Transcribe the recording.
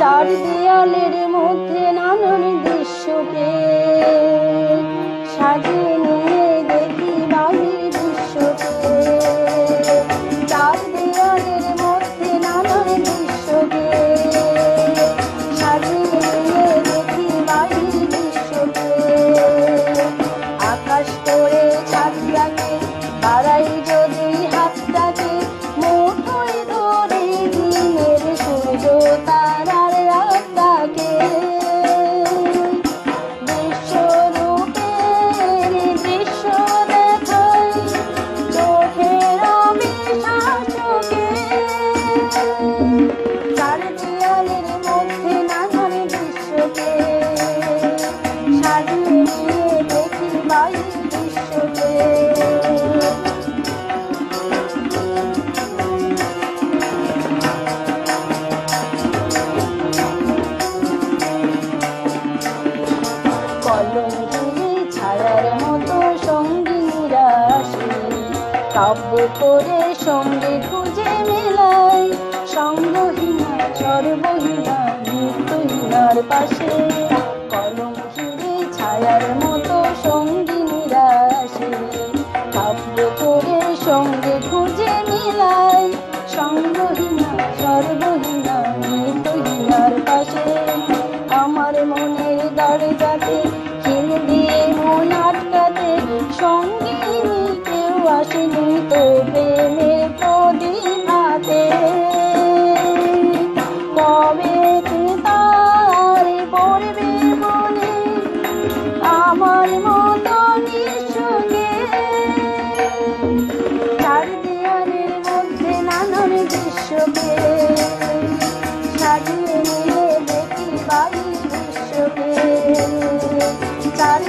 চার দেয়ালের মধ্যে নানান দৃশ্যকে কাব্য করে সঙ্গে খুঁজে মেলাই সঙ্গহীনা সর্বহীনা মৃত্যুহীনার পাশে কলম তুলে ছায়ার সঙ্গে খুঁজে মিলাই, সঙ্গহীনা, সর্বহীনা মৃত্যুহীনার পাশে। আমার মনের দরজাতে খিল দিয়ে মন আটকাতে, সঙ্গিনী কেউ আসেনি তো প্রেমের নানান সাজিয়ে নিয়ে দেখি বাড়ির দৃশ্যকে চার